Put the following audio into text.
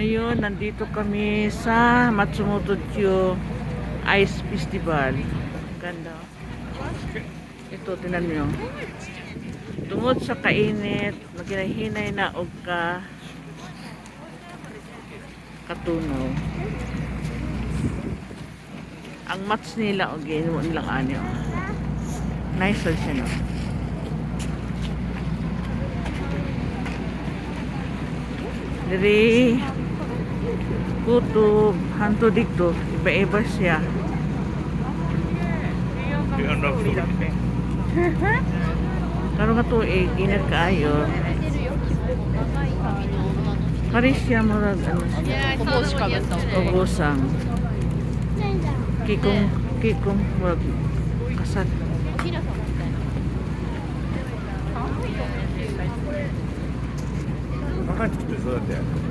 Ngayon, nandito kami sa Matsumoto-cho Ice Festival. Ganda. Ito, tinan nyo. Tungod sa kainit, maginahinay na og ka katunaw. Ang mats nila, og okay, mo nilang anyo. Nice lang siya, no? Diri kuto hanto dito. Iba-iba siya. Karo nga tuig eh, inag kaayo. Kari siya? Murag ano kubusang kikong kikong murag kasat How much does